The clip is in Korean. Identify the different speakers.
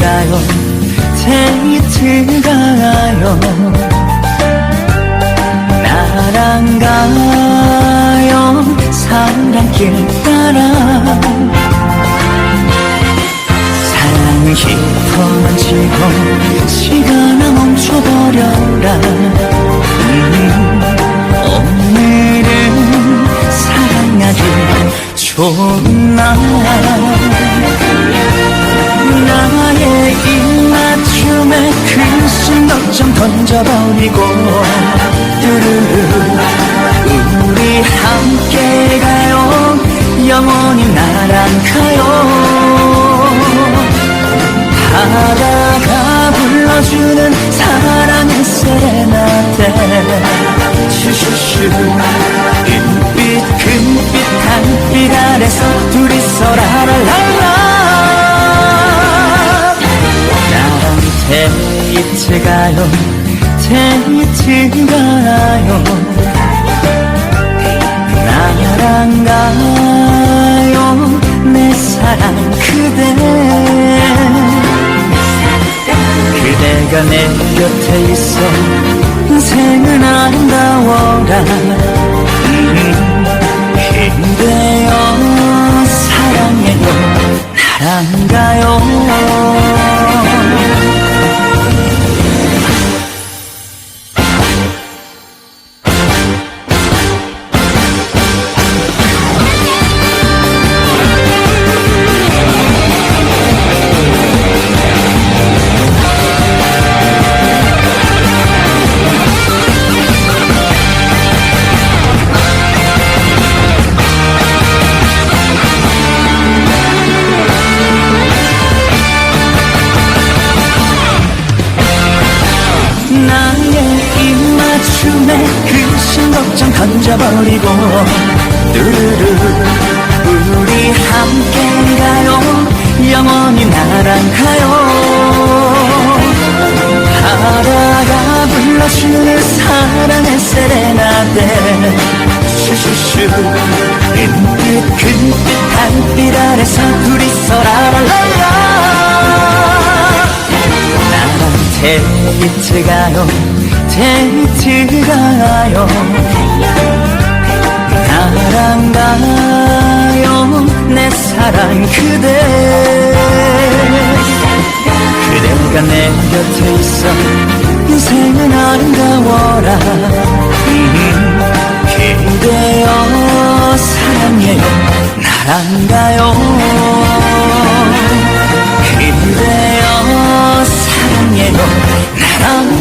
Speaker 1: 가요. 데이트 가요. 나랑 가요. 사랑길 따라. 사랑을 깊어지고 시간아 멈춰버려라. 음, 오늘은 사랑하기 좋은 날 나의 입맞춤에 그 신경좀 던져버리고. 뚜루루 우리 함께 가요. 영원히 나랑 가요. 바다가 불러주는 사랑의 세레나데. 슈슈슈 데이트 가요? 데이트 가요? 나랑 가요? 내 사랑 그대. 그대가 내 곁에 있어 인생은 아름다워라 맞춤에 그 신걱정 던져버리고 뚜루루 우리 함께 가요. 영원히 나랑 가요. 바다가 불러주는 사랑의 세레나데. 슈슈슈 은빛 금빛 달빛 아래서 둘이서 라라라라. 나랑 데이트 가요? 데이트 가요? 나랑 가요? 내 사랑 그대. 그대가 내 곁에 있어 인생은 아름다워라. 음, 그대여 사랑해요 나랑 가요. 그대여 사랑해요 I'm